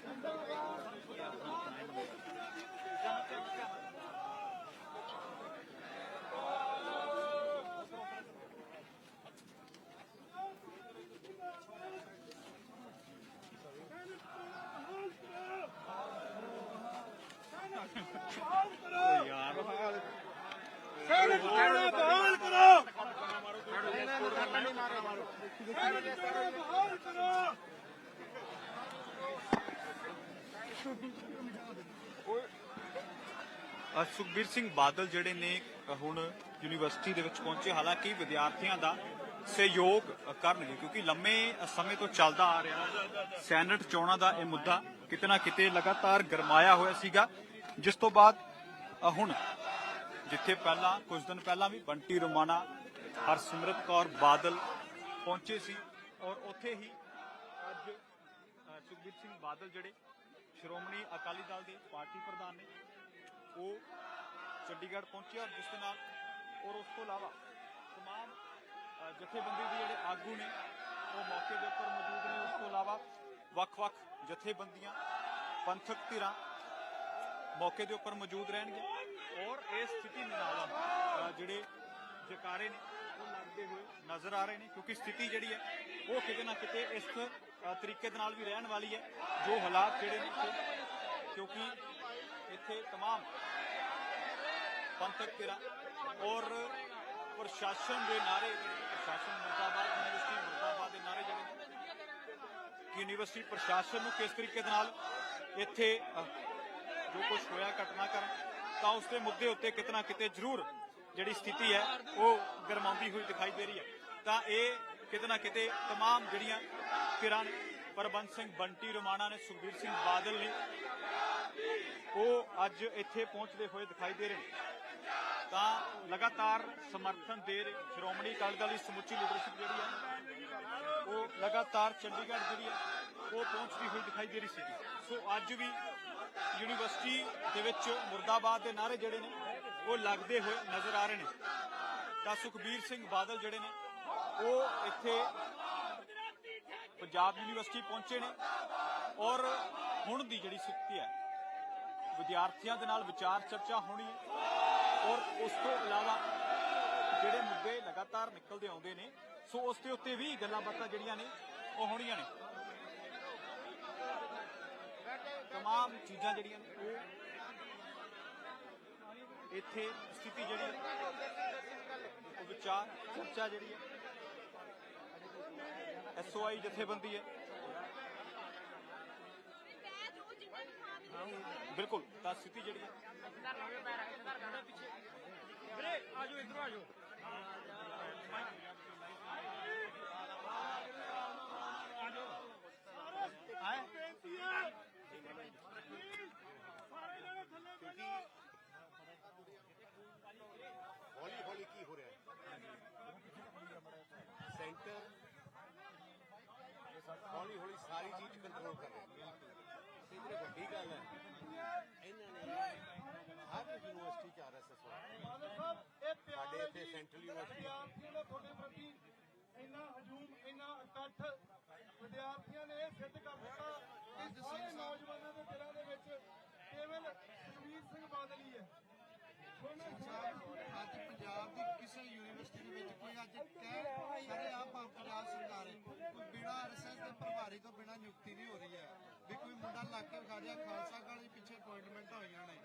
Thank you. Sukhbir Singh Badal ਜਿਹੜੇ ਨੇ ਹੁਣ ਯੂਨੀਵਰਸਿਟੀ ਦੇ ਵਿੱਚ ਪਹੁੰਚੇ। ਹਾਲਾਂਕਿ ਵਿਦਿਆਰਥੀਆਂ ਦਾ ਸਹਿਯੋਗ ਕਰਨਗੇ, ਕਿਉਂਕਿ ਲੰਮੇ ਸਮੇਂ ਤੋਂ ਚੱਲਦਾ ਆ ਰਿਹਾ ਸੈਨੇਟ ਚੋਣਾਂ ਦਾ ਇਹ ਮੁੱਦਾ ਕਿਤੇ ਨਾ ਕਿਤੇ ਲਗਾਤਾਰ ਗਰਮਾਇਆ ਹੋਇਆ ਸੀਗਾ। ਜਿਸ ਤੋਂ ਬਾਅਦ ਹੁਣ ਜਿੱਥੇ ਪਹਿਲਾਂ, ਕੁਝ ਦਿਨ ਪਹਿਲਾਂ ਵੀ ਬੰਟੀ ਰੋਮਾਣਾ, ਹਰਸਿਮਰਤ ਕੌਰ ਬਾਦਲ ਪਹੁੰਚੇ ਸੀ ਔਰ ਉੱਥੇ ਹੀ ਅੱਜ ਸੁਖਬੀਰ ਸਿੰਘ ਬਾਦਲ ਜਿਹੜੇ ਸ਼੍ਰੋਮਣੀ ਅਕਾਲੀ ਦਲ ਦੇ ਪਾਰਟੀ ਪ੍ਰਧਾਨ ਨੇ ਉਹ ਚੰਡੀਗੜ੍ਹ ਪਹੁੰਚੇ ਔਰ ਜਿਸ ਦੇ ਨਾਲ ਔਰ ਉਸ ਤੋਂ ਇਲਾਵਾ तमाम ਅ, ਜਥੇਬੰਦੀ ਦੇ ਜਿਹੜੇ ਆਗੂ ਨੇ ਉਹ ਮੌਕੇ ਦੇ ਉੱਪਰ ਮੌਜੂਦ ਨੇ ਉਸ ਤੋਂ ਇਲਾਵਾ ਵੱਖ-ਵੱਖ ਜਥੇਬੰਦੀਆਂ ਪੰਥਕ ਧਿਰਾਂ ਮੌਕੇ ਦੇ ਉੱਪਰ ਮੌਜੂਦ ਰਹਿਣਗੇ ਔਰ ਇਸ ਸਥਿਤੀ ਦੇ ਨਾਲ ਅ, ਜਿਹੜੇ ਜਕਾਰੇ ਨੇ ਉਹ ਲੱਗਦੇ ਹੋਏ ਨਜ਼ਰ ਆ ਰਹੇ ਨੇ ਕਿਉਂਕਿ ਸਥਿਤੀ ਜਿਹੜੀ ਹੈ ਉਹ ਕਿਤੇ ਨਾ ਕਿਤੇ ਇਸ ਅ, ਤਰੀਕੇ ਦੇ ਨਾਲ ਵੀ ਰਹਿਣ ਵਾਲੀ ਹੈ ਜੋ ਹਾਲਾਤ ਜਿਹੜੇ ਨੇ ਇੱਥੇ- ਕਿਉਂਕਿ ਇੱਥੇ तमाम ਪੰਥਕ ਧਿਰਾਂ ਔਰ ਪ੍ਰਸ਼ਾਸਨ ਦੇ ਨਾਰੇ ਜਿਹੜੇ ਪ੍ਰਸ਼ਾਸਨ ਮੁਰਦਾਬਾਦ ਯੂਨੀਵਰਸਿਟੀ ਮੁਰਦਾਬਾਦ ਦੇ ਨਾਰੇ ਜਿਹੜੇ ਨੇ ਕਿ ਯੂਨੀਵਰਸਿਟੀ ਪ੍ਰਸ਼ਾਸਨ ਨੂੰ ਕਿਸ ਤਰੀਕੇ ਦੇ ਨਾਲ ਇੱਥੇ ਅ, ਜੋ ਕੁਝ ਹੋਇਆ ਘਟਨਾਕ੍ਰਮ ਤਾਂ ਉਸ ਦੇ ਮੁੱਦੇ ਉੱਤੇ ਕਿਤਨਾ ਕਿਤੇ ਜ਼ਰੂਰ ਜਿਹੜੀ ਸਥਿਤੀ ਹੈ ਉਹ ਗਰਮਾਉਂਦੀ ਹੋਈ ਦਿਖਾਈ ਦੇ ਰਹੀ ਹੈ ਤਾਂ ਇਹ ਕਿਤਨਾ ਕਿਤੇ तमाम ਜਿਹੜੀਆਂ ਧਿਰਾਂ ਨੇ ਪ੍ਰਬੰਧ ਸਿੰਘ ਬੰਟੀ ਰੋਮਾਣਾ ਨੇ ਸੁਖਬੀਰ ਸਿੰਘ ਬਾਦਲ ਨੇ ਉਹ ਅੱਜ ਇੱਥੇ ਪਹੁੰਚਦੇ ਹੋਏ ਦਿਖਾਈ ਦੇ ਰਹੇ ਨੇ। ਤਾਂ ਲਗਾਤਾਰ ਸਮਰਥਨ ਦੇ ਰਹੇ ਸ਼੍ਰੋਮਣੀ ਅਕਾਲੀ ਦਲ ਦੀ ਸਮੁੱਚੀ ਲੀਡਰਸ਼ਿਪ ਜਿਹੜੀ ਹੈ, ਉਹ ਲਗਾਤਾਰ ਚੰਡੀਗੜ੍ਹ ਜਿਹੜੀ ਹੈ, ਉਹ ਪਹੁੰਚਦੀ ਹੋਈ ਦਿਖਾਈ ਦੇ ਰਹੀ ਸੀ। ਸੋ ਅੱਜ ਵੀ ਯੂਨੀਵਰਸਿਟੀ ਦੇ ਵਿੱਚ ਮੁਰਦਾਬਾਦ ਦੇ ਨਾਰੇ ਜਿਹੜੇ ਨੇ, ਉਹ ਲੱਗਦੇ ਹੋਏ ਨਜ਼ਰ ਆ ਰਹੇ ਨੇ। ਤਾਂ ਸੁਖਬੀਰ ਸਿੰਘ ਬਾਦਲ ਜਿਹੜੇ ਨੇ, ਉਹ ਇੱਥੇ ਪੰਜਾਬ ਯੂਨੀਵਰਸਿਟੀ ਪਹੁੰਚੇ ਨੇ ਔਰ ਹੁਣ ਦੀ ਜਿਹੜੀ ਸਥਿਤੀ ਹੈ ਵਿਦਿਆਰਥੀਆਂ ਦੇ ਨਾਲ ਵਿਚਾਰ ਚਰਚਾ ਹੋਣੀ ਹੈ ਔਰ ਉਸ ਤੋਂ ਇਲਾਵਾ ਜਿਹੜੇ ਮੁੱਦੇ ਲਗਾਤਾਰ ਨਿਕਲਦੇ ਆਉਂਦੇ ਨੇ ਸੋ ਉਸ ਦੇ ਉੱਤੇ ਵੀ ਗੱਲਾਂ ਬਾਤਾਂ ਜਿਹੜੀਆਂ ਨੇ ਉਹ ਹੋਣੀਆਂ ਨੇ तमाम ਚੀਜ਼ਾਂ ਜਿਹੜੀਆਂ ਨੇ ਉਹ ਇੱਥੇ ਸਥਿਤੀ ਜਿਹੜੀ ਹੈ ਉਹ ਵਿਚਾਰ ਚਰਚਾ ਜਿਹੜੀ ਹੈ ਐਸਓਆਈ ਜਥੇਬੰਦੀ ਹੈ ਬਿਲਕੁਲ, ਤਾਂ ਸਥਿਤੀ ਜਿਹੜੀ ਹੈ। ਵੀਰੇ ਆਜੋ ਇਧਰੋਂ ਆਜੋ ਹੌਲੀ ਹੌਲੀ ਕੀ ਹੋ ਰਿਹਾ ਹੈ? ਸੈਂਟਰ ਹੌਲੀ ਹੌਲੀ ਸਾਰੀ ਚੀਜ਼ ਕੰਟਰੋਲ ਕਰ ਰਿਹਾ ਹੈ। ਤੇ ਵੱਡੀ ਗੱਲ ਹੈ। ਯੂਨੀਵਰਸਿਟੀ ਚ ਆਰਐਸਐਸ ਹੋਇਆ ਸਾਡੇ ਇੱਥੇ ਸੈਂਟਰਲ ਯੂਨੀਵਰਸਿਟੀ ਵਿਦਿਆਰਥੀਆਂ ਨੇ ਤੁਹਾਡੇ ਪ੍ਰਤੀ ਇੰਨਾ ਹਜੂਮ ਇੰਨਾ ਇਕੱਠ ਵਿਦਿਆਰਥੀਆਂ ਨੇ ਇਹ ਸਿੱਧ ਕਰ ਦਿੱਤਾ ਕਿ ਸਾਰੇ ਨੌਜਵਾਨਾਂ ਦੇ ਦਿਲਾਂ ਦੇ ਵਿੱਚ ਕੇਵਲ ਸੁਖਬੀਰ ਸਿੰਘ ਬਾਦਲ ਹੀ ਹੈ। ਅੱਜ ਪੰਜਾਬ ਦੀ ਕਿਸੇ ਯੂਨੀਵਰਸਿਟੀ ਦੇ ਵਿੱਚ ਕੋਈ ਅੱਜ ਕਹਿ ਸਾਰੇ ਆਪ ਪੰਜਾਬ ਸਰਕਾਰ ਕੋਈ ਬਿਨਾਂ ਆਰਐਸਐਸ ਦੇ ਪ੍ਰਭਾਰੀ ਤੋਂ ਬਿਨਾਂ ਨਿਯੁਕਤੀ ਨਹੀਂ ਹੋ ਰਹੀ ਹੈ। ਵੀ ਕੋਈ ਮੁੰਡਾ ਲੱਗ ਕੇ ਰਿਹਾ ਖਾਲਸਾ ਕਾਲਜ ਪਿੱਛੇ ਅਪਾਇੰਟਮੈਂਟ ਹੋਈਆਂ ਨੇ।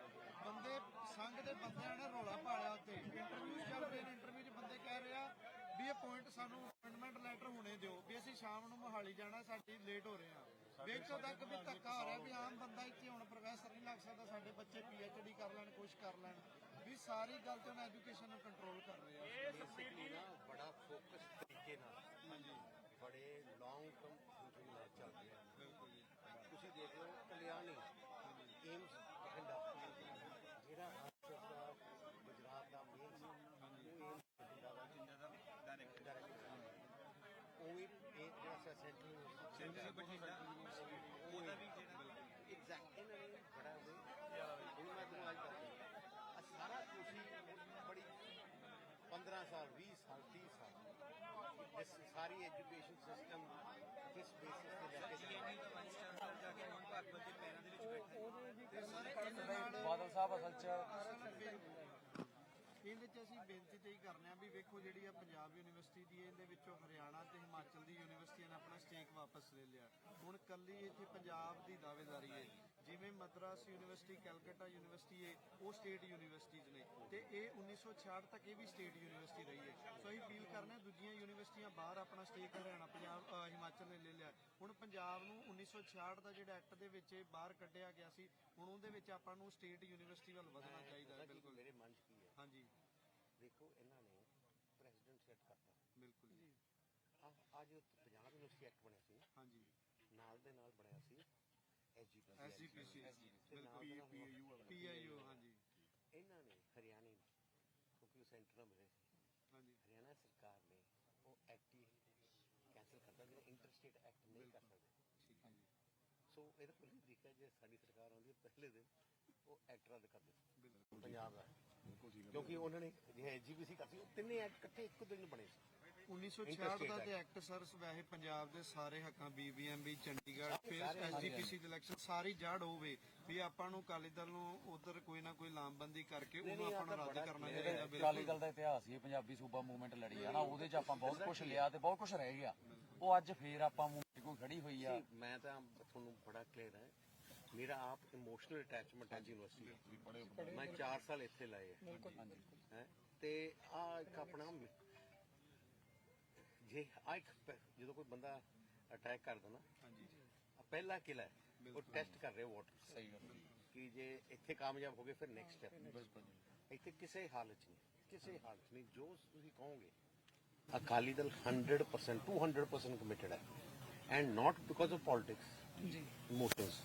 ਬੰਦੇ ਸੰਘ ਦੇ ਬੰਦਿਆਂ ਨੇ ਰੋਲਾ ਪਾਇਆ ਉੱਤੇ। ਇੰਟਰਵਿਊ ਚੱਲ ਰਹੇ ਨੇ ਇੰਟਰਵਿਊ 'ਚ ਬੰਦੇ ਕਹਿ ਰਹੇ ਆ ਵੀ ਇਹ ਪੁਆਇੰਟ ਸਾਨੂੰ ਅਪਾਇੰਟਮੈਂਟ ਲੈਟਰ ਹੁਣੇ ਦਿਓ ਵੀ ਅਸੀਂ ਸ਼ਾਮ ਨੂੰ ਮੋਹਾਲੀ ਜਾਣਾ ਸਾਡੀ ਲੇਟ ਹੋ ਰਹੇ ਆ। ਵੇਖੋ ਤੱਕ ਵੀ ਧੱਕਾ ਹੋ ਰਿਹਾ ਵੀ ਆਮ ਬੰਦਾ ਇੱਥੇ ਹੁਣ ਪ੍ਰੋਫੈਸਰ ਨਹੀਂ ਲੱਗ ਸਕਦਾ ਸਾਡੇ ਬੱਚੇ ਪੀਐਚਡੀ ਕਰ ਲੈਣ ਕੁਛ ਕਰ ਲੈਣ। ਵੀ ਸਾਰੀ ਗੱਲ ਤੇ ਹੁਣ ਐਜੂਕੇਸ਼ਨ ਨੂੰ ਕੰਟਰੋਲ ਕਰ ਰਹੇ ਆ। ਬੇਸਿਕਲੀ ਨਾ ਬੜਾ ਫੋਕਸ ਤਰੀਕੇ ਨਾਲ ਹਾਂਜੀ। ਬੜੇ ਲੌਂਗ ਟਰਮ ਥਿੰਕਿੰਗ ਨਾਲ ਚੱਲ ਰਿਹਾ। ਬਿਲਕੁਲ ਜੀ ਤੁਸੀਂ ਦੇਖ ਲਓ ਕਲਿਆਣੀ ਏਮਸ ਬਠਿੰਡਾ ਜਿਹੜਾ ਆਰਐਸਐਸ ਦਾ ਗੁਜਰਾਤ ਦਾ ਮੇਨ ਸੀ ਉਹ ਏਮਸ ਬਠਿੰਡਾ ਦਾ ਡਾਇਰੈਕਟਰ ਉਹ ਵੀ ਇਹ ਜਿਹੜਾ ਸੈਂਟਰਲ ਯੂਨੀਵਰਸਿਟੀ ਬਠਿੰਡਾ। ਉਹਦਾ ਵੀ ਜਿਹੜਾ ਐਗਜ਼ੈਕਟ ਇਹਨਾਂ ਨੇ ਬੜਾ ਹੋਈ ਹੁਣ ਮੈਂ ਤੁਹਾਨੂੰ ਅੱਜ ਦੱਸਦਾ ਆ ਸਾਰਾ ਤੁਸੀਂ ਬੜੀ 15 ਸਾਲ 20 ਸਾਲ 30 ਸਾਲ ਇਸ ਸਾਰੀ ਐਜੂਕੇਸ਼ਨ ਸਿਸਟਮ ਕਿਸ ਬੇਸਿਸ ਤੇ ਲੈ ਕੇ ਚੱਲ ਰਿਹਾ ਹੈ। ਤੇ ਸਰ ਇਹਦੇ ਨਾਲ ਬਾਦਲ ਸਾਹਿਬ ਅਸਲ 'ਚ ਇਹਦੇ ਚ ਅਸੀਂ ਬੇਨਤੀ ਤੇ ਹੀ ਕਰਨੇ ਆ ਵੀ ਵੇਖੋ ਜਿਹੜੀ ਆ ਪੰਜਾਬ ਯੂਨੀਵਰਸਿਟੀ ਦੀ ਇਹਦੇ ਵਿੱਚੋਂ ਹਰਿਆਣਾ ਤੇ ਹਿਮਾਚਲ ਦੀ ਯੂਨੀਵਰਸਿਟੀਆਂ ਨੇ ਆਪਣਾ ਸਟੇਕ ਵਾਪਸ ਲੈ ਲਿਆ। ਹੁਣ ਕੱਲੀ ਇੱਥੇ ਪੰਜਾਬ ਦੀ ਦਾਅਵੇਦਾਰੀ ਹੈ। ਜਿਵੇਂ ਮਦਰਾਸ ਯੂਨੀਵਰਸਿਟੀ ਕੈਲਕਟਾ ਯੂਨੀਵਰਸਿਟੀ ਹੈ ਉਹ ਸਟੇਟ ਯੂਨੀਵਰਸਿਟੀਜ਼ ਨੇ। ਤੇ ਇਹ 1966 ਤੱਕ ਇਹ ਵੀ ਸਟੇਟ ਯੂਨੀਵਰਸਿਟੀ ਰਹੀ ਹੈ। ਸੋ ਅਸੀਂ ਫੀਲ ਕਰਨੇ ਦੂਜੀਆਂ ਯੂਨੀਵਰਸਿਟੀਆਂ ਬਾਹਰ ਆਪਣਾ ਸਟੇਕ ਹਰਿਆਣਾ ਪੰਜਾਬ ਹਿਮਾਚਲ ਨੇ ਲੈ ਲਿਆ। ਹੁਣ ਪੰਜਾਬ ਨੂੰ 1966 ਦਾ ਜਿਹੜਾ ਐਕਟ ਦੇ ਵਿੱਚ ਇਹ ਬਾਹਰ ਕੱਢਿਆ ਗਿਆ ਸੀ ਹੁਣ ਉਹਦੇ ਵਿੱਚ ਆਪਾਂ ਨੂੰ ਸਟੇਟ ਯੂਨੀਵਰਸਿਟੀ ਵੱਲ ਵਧਣਾ ਚਾਹੀਦਾ ਹੈ ਬਿਲਕੁਲ। ਮੇਰੇ ਮਨ 'ਚ ਕੀ ਹੈ? ਹਾਂਜੀ। ਦੇਖੋ ਇਹਨਾਂ ਨੇ ਪ੍ਰੈਜ਼ੀਡੈਂਟ ਸੈੱਟ ਕਰਤਾ। ਬਿਲਕੁਲ ਜੀ। ਅੱਜ ਪੰਜਾਬ ਯੂਨੀਵਰਸਿਟੀ ਐਕਟ ਬਣਿਆ ਸੀ। ਹਾਂਜੀ। ਨਾਲ ਦੇ ਨਾਲ ਬਣਿਆ ਸੀ ਐਸਜੀਪੀਸੀ। ਹਾਂਜੀ। ਇਹਨਾਂ ਨੇ ਹਰਿਆਣੇ ਨੂੰ ਕਿਉਂਕਿ ਉਹ ਸੈਂਟਰ ਨਾਲ ਮਿਲੇ ਸੀ। ਹਾਂਜੀ। ਹਰਿਆਣਾ ਸਰਕਾਰ ਨੇ ਉਹ ਐਕਟ ਹੀ ਕੈਂਸਲ ਕਰਤਾ ਜਿਹੜਾ ਇੰਟਰਸਟੇਟ ਐਕਟ ਨਹੀਂ ਕਰ ਸਕਦੇ। ਠੀਕ ਹੈ ਜੀ। ਸੋ ਇਹਦਾ ਕੋਈ ਤਰੀਕਾ ਜੇ ਸਾਡੀ ਸਰਕਾਰ ਆਉਂਦੀ ਹੈ ਪਹਿਲੇ ਦਿਨ ਉਹ ਐਕਟ ਰੱਦ ਕਰ ਦੇ ਪੰਜਾਬ ਦਾ। ਕਿਉਂਕਿ ਉਹਨਾਂ ਨੇ ਜਿਹੜਾ ਐਜੀਪੀਸੀ ਕਰਤੀ ਉਹ ਤਿੰਨੇ ਐਕਟ ਇਕੱਠੇ ਇੱਕੋ ਦਿਨ ਬਣੇ ਸੀ। 1966 ਦਾ ਤੇ ਐਕਟ ਸਰ ਵੈਸੇ ਪੰਜਾਬ ਦੇ ਸਾਰੇ ਹੱਕਾਂ ਬੀਬੀਐਮਬੀ ਚੰਡੀਗੜ੍ਹ ਫਿਰ ਐਸਜੀਪੀਸੀ ਦੇ ਇਲੈਕਸ਼ਨ ਸਾਰੀ ਜੜ ਹੋਵੇ ਵੀ ਆਪਾਂ ਨੂੰ ਅਕਾਲੀ ਦਲ ਨੂੰ ਉਧਰ ਕੋਈ ਨਾ ਕੋਈ ਲਾਮਬੰਦੀ ਕਰਕੇ ਉਹਨੂੰ ਆਪਾਂ ਨੂੰ ਰੱਦ ਕਰਨਾ ਚਾਹੀਦਾ ਅਕਾਲੀ ਦਲ ਦਾ ਇਤਿਹਾਸ ਹੀ ਪੰਜਾਬੀ ਸੂਬਾ ਮੂਵਮੈਂਟ ਲੜੀ ਆ ਨਾ ਉਹਦੇ 'ਚ ਆਪਾਂ ਬਹੁਤ ਕੁਝ ਲਿਆ ਤੇ ਬਹੁਤ ਕੁਝ ਰਹਿ ਗਿਆ। ਉਹ ਅੱਜ ਫੇਰ ਆਪਾਂ ਮੂਵਮੈਂਟ ਕੋਈ ਖੜੀ ਹੋਈ ਆ। ਮੈਂ ਤਾਂ ਤੁਹਾਨੂੰ ਬੜਾ ਕਲੀਅਰ ਹੈ ਮੇਰਾ ਆਪ ਇਮੋਸ਼ਨਲ ਅਟੈਚਮੈਂਟ ਹੈ ਯੂਨੀਵਰਸਿਟੀ ਮੈਂ 4 ਸਾਲ ਇੱਥੇ ਲਾਏ ਹੈ? ਤੇ ਆ ਇੱਕ ਆਪਣਾ ਜੇ ਆ ਇੱਕ ਪ- ਜਦੋਂ ਕੋਈ ਬੰਦਾ ਅਟੈਕ ਕਰਦਾ ਨਾ ਹਾਂਜੀ। ਆਹ ਪਹਿਲਾ ਕਿਲਾ ਹੈ ਉਹ ਟੈਸਟ ਕਰ ਰਹੇ ਵਾਟਰ ਸਹੀ ਗੱਲ ਕਿ ਜੇ ਇੱਥੇ ਕਾਮਯਾਬ ਹੋ ਗਏ ਫਿਰ ਨੈਕਸਟ ਸਟੈਪ ਇੱਥੇ ਕਿਸੇ ਹਾਲਤ 'ਚ ਨਹੀਂ ਕਿਸੇ ਹਾਲਤ 'ਚ ਨਹੀਂ। ਜੋ ਤੁਸੀਂ ਕਹੋਗੇ ਅਕਾਲੀ ਦਲ 100% 200% ਕਮਿਟਡ ਹੈ। And not because of politics ji. Emotions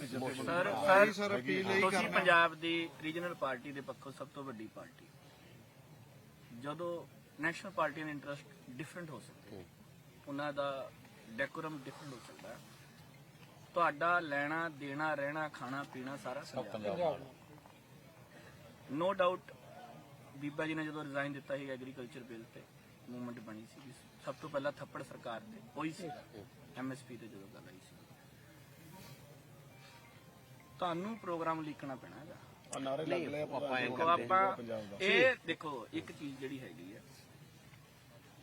sir sorry sir appeal ਹੀ ਤੁਸੀਂ ਕਰਨਾ। ਪੰਜਾਬ ਦੀ ਰੀਜਨਲ ਪਾਰਟੀ ਦੇ ਪੱਖੋਂ ਸਭ ਤੋਂ ਵੱਡੀ ਪਾਰਟੀ। ਜਦੋਂ ਨੈਸ਼ਨਲ ਪਾਰਟੀ ਦੇ ਇੰਟਰਸਟ ਡਿਫਰੈਂਟ ਹੋ ਸਕਦੇ ਉਹਨਾਂ ਦਾ ਡੈਕੋਰਮ ਡਿਫਰੈਂਟ ਹੋ ਸਕਦਾ ਹੈ। ਤੁਹਾਡਾ ਲੈਣਾ ਦੇਣਾ ਰਹਿਣਾ ਖਾਣਾ ਪੀਣਾ ਸਾਰਾ ਪੰਜਾਬ ਨੋ ਡਾਊਟ ਬੀਬਾ ਜੀ ਨੇ ਜਦੋਂ ਰਿਜ਼ਾਈਨ ਦਿੱਤਾ ਸੀ ਐਗਰੀਕਲਚਰ ਬਿੱਲ ਤੇ ਮੂਵਮੈਂਟ ਬਣੀ ਸੀ। ਸਭ ਤੋਂ ਪਹਿਲਾਂ ਥੱਪੜ ਸਰਕਾਰ ਤੇ ਹੋਈ ਸੀ। ਐਮਐਸਪੀ ਤੇ ਜਦੋਂ ਗੱਲ ਆਈ ਸੀ। ਤੁਹਾਨੂੰ ਪ੍ਰੋਗਰਾਮ ਲਿਖਣਾ ਪੈਣਾ ਹੈਗਾ। ਦੇਖੋ ਕਰਦੇ ਹਾਂ। ਆਪਾਂ ਇਹ ਦੇਖੋ ਇੱਕ ਚੀਜ਼ ਜਿਹੜੀ ਹੈਗੀ ਆ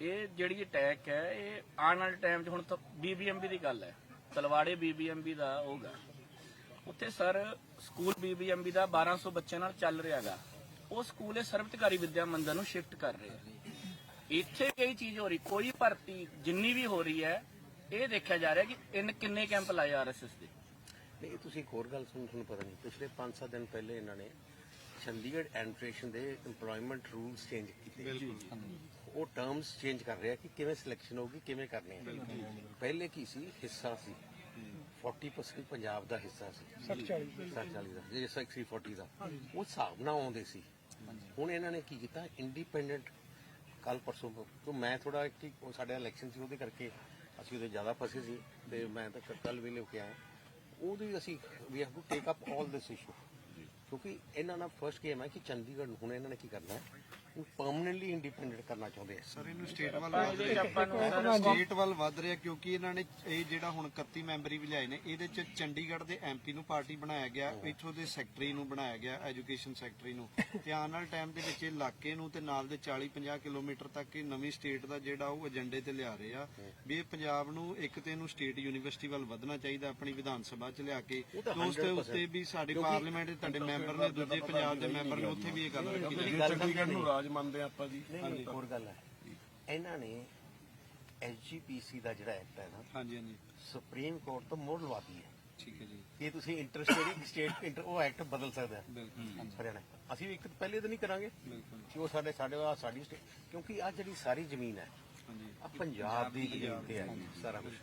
ਇਹ ਜਿਹੜੀ ਅਟੈਕ ਹੈ ਇਹ ਆਉਣ ਵਾਲੇ ਟਾਈਮ 'ਚ ਹੁਣ ਤਾਂ ਬੀਬੀਐਮਬੀ ਦੀ ਗੱਲ ਹੈ। ਤਲਵਾੜੇ ਬੀਬੀਐਮਬੀ ਦਾ ਹੋਗਾ ਉੱਥੇ ਸਰ ਸਕੂਲ ਬੀਬੀਐਮਬੀ ਦਾ 1200 ਬੱਚਿਆਂ ਨਾਲ ਚੱਲ ਰਿਹਾਗਾ ਉਹ ਸਕੂਲ ਇਹ ਸਰਵਤਕਾਰੀ ਵਿਦਿਆ ਮੰਦਰ ਨੂੰ ਸ਼ਿਫਟ ਕਰ ਰਹੇ ਇੱਥੇ ਕਈ ਚੀਜ਼ ਹੋ ਰਹੀ ਕੋਈ ਭਰਤੀ ਜਿੰਨੀ ਵੀ ਹੋ ਰਹੀ ਹੈ ਇਹ ਦੇਖਿਆ ਜਾ ਰਿਹਾ ਕਿ ਇਹਨ ਕਿੰਨੇ ਕੈਂਪ ਲਾਏ ਆਰਐਸਐਸ ਦੇ। ਨਹੀਂ ਤੁਸੀਂ ਇੱਕ ਹੋਰ ਗੱਲ ਸੁਣ ਤੁਹਾਨੂੰ ਪਤਾ ਨਹੀਂ ਪਿਛਲੇ 5-7 ਦਿਨ ਪਹਿਲੇ ਇਹਨਾਂ ਨੇ ਚੰਡੀਗੜ੍ਹ ਐਂਟਰੇਸ਼ਨ ਦੇ EMPLOYMENT ਰੂਲਸ ਚੇਂਜ ਕੀਤੇ। ਉਹ ਟਰਮਸ ਚੇਂਜ ਕਰ ਰਿਹਾ ਕਿ ਕਿਵੇਂ ਸਿਲੈਕਸ਼ਨ ਹੋਊਗੀ ਕਿਵੇਂ ਕਰਨੀ ਹੈ। ਪਹਿਲੇ ਕੀ ਸੀ? ਹਿੱਸਾ ਸੀ। 40% ਪੰਜਾਬ ਦਾ ਹਿੱਸਾ ਸੀ। 40 ਦਾ। ਜੇ 60 ਦਾ। ਉਹ ਹਿਸਾਬ ਨਾਲ ਆਉਂਦੇ ਸੀ। ਹੁਣ ਇਹਨਾਂ ਨੇ ਕੀ ਕੀਤਾ? ਇੰਡੀਪੈਂਡੈਂਟ ਕੱਲ ਪਰਸੋਂ ਤੋਂ। ਮੈਂ ਥੋੜਾ ਕਿ ਉਹ ਸਾਡਾ ਇਲੈਕਸ਼ਨ ਸੀ ਉਹਦੇ ਕਰਕੇ ਅਸੀਂ ਉਹਦੇ ਜ਼ਿਆਦਾ ਫਸੇ ਸੀ। ਤੇ ਮੈਂ ਤਾਂ ਕੱਲ ਵੀ ਲੈ ਕੇ ਆਇਆ। ਉਹਦੀ ਅਸੀਂ ਵੀ have to take up 올 this issue ਕਿਉਂਕਿ ਇਹਨਾਂ ਦਾ ਫਰਸਟ ਗੇਮ ਹੈ ਕਿ ਚੰਡੀਗੜ੍ਹ ਨੂੰ ਹੁਣ ਇਹਨਾਂ ਨੇ ਕੀ ਕਰਨਾ ਹੈ? ਪਰਮਨੈਂਟਲੀ ਇੰਡੀਪੈਂਡੈਂਟ ਕਰਨਾ ਚਾਹੁੰਦੇ ਆ? ਸਰ ਇਹਨੂੰ ਸਟੇਟ ਵੱਲ ਵੱਧ ਰਿਹਾ। ਆਪਾਂ ਨੂੰ ਸਰ ਸਟੇਟ ਵੱਲ ਵੱਧ ਰਿਹਾ ਕਿਉਂਕਿ ਇਹਨਾਂ ਨੇ ਇਹ ਜਿਹੜਾ ਹੁਣ 31 ਮੈਂਬਰੀ ਵੀ ਲਿਆਏ ਨੇ ਇਹਦੇ ਚ ਚੰਡੀਗੜ੍ਹ ਦੇ ਐਮਪੀ ਨੂੰ ਪਾਰਟੀ ਬਣਾਇਆ ਗਿਆ ਇੱਥੋਂ ਦੇ ਸੈਕਟਰੀ ਨੂੰ ਬਣਾਇਆ ਗਿਆ ਐਜੂਕੇਸ਼ਨ ਸੈਕਟਰੀ ਨੂੰ। ਤੇ ਆਉਣ ਵਾਲੇ ਟਾਈਮ ਦੇ ਵਿੱਚ ਇਹ ਇਲਾਕੇ ਨੂੰ ਤੇ ਨਾਲ ਦੇ 40 50 ਕਿਲੋਮੀਟਰ ਤੱਕ ਇਹ ਨਵੀਂ ਸਟੇਟ ਦਾ ਜਿਹੜਾ ਉਹ ਏਜੰਡੇ ਤੇ ਲਿਆ ਰਹੇ ਆ ਵੀ ਇਹ ਪੰਜਾਬ ਨੂੰ ਇੱਕ ਤੇ ਇਹਨੂੰ ਸਟੇਟ ਯੂਨੀਵਰਸਿਟੀ ਵੱਲ ਵਧਣਾ ਚਾਹੀਦਾ ਆਪਣੀ ਵਿਧਾਨ ਸਭਾ ਚ ਲਿਆ ਕੇ ਉਹ ਤਾਂ ਉਸ ਦੇ 100% ਉੱਤੇ ਵੀ ਸਾਡੇ ਪਾਰਲੀਮੈਂਟ ਦੇ ਤੁਹਾਡੇ ਮੈਂਬਰ ਨੇ ਦੂਜੇ ਪੰਜਾਬ ਦੇ ਮੈਂਬਰ ਨੇ ਉੱਥੇ ਵੀ ਇਹ ਗੱਲ ਰੱਖੀ ਚੰਡੀਗੜ੍ਹ ਨੂੰ ਰਾਜ ਮੰਨਦੇ ਆ ਆਪਾਂ ਜੀ। ਨਹੀਂ ਹੋਰ ਗੱਲ ਹੈ। ਇਹਨਾਂ ਨੇ ਐਸਜੀਪੀਸੀ ਦਾ ਜਿਹੜਾ ਐਕਟ ਹੈ ਨਾ ਹਾਂਜੀ ਹਾਂਜੀ। ਸੁਪਰੀਮ ਕੋਰਟ ਤੋਂ ਮੋੜ ਲਵਾਤੀ ਹੈ। ਠੀਕ ਹੈ ਜੀ। ਕਿ ਤੁਸੀਂ ਇੰਟਰਸਟੇਟ ਸਟੇਟ ਇੰਟਰ ਉਹ ਐਕਟ ਬਦਲ ਸਕਦਾ ਹੈ। ਬਿਲਕੁਲ ਹਰਿਆਣਾ। ਅਸੀਂ ਇੱਕ ਪਹਿਲੇ ਦਿਨ ਹੀ ਕਰਾਂਗੇ ਬਿਲਕੁਲ ਕਿ ਉਹ ਸਾਡੇ ਸਾਡੇ ਆ ਸਾਡੀ state- ਕਿਉਂਕਿ ਆ ਜਿਹੜੀ ਸਾਰੀ ਜ਼ਮੀਨ ਹੈ ਹਾਂਜੀ। ਆ ਪੰਜਾਬ ਦੀ ਜ਼ਮੀਨ ਤੇ ਹੈ ਸਾਰਾ ਕੁਝ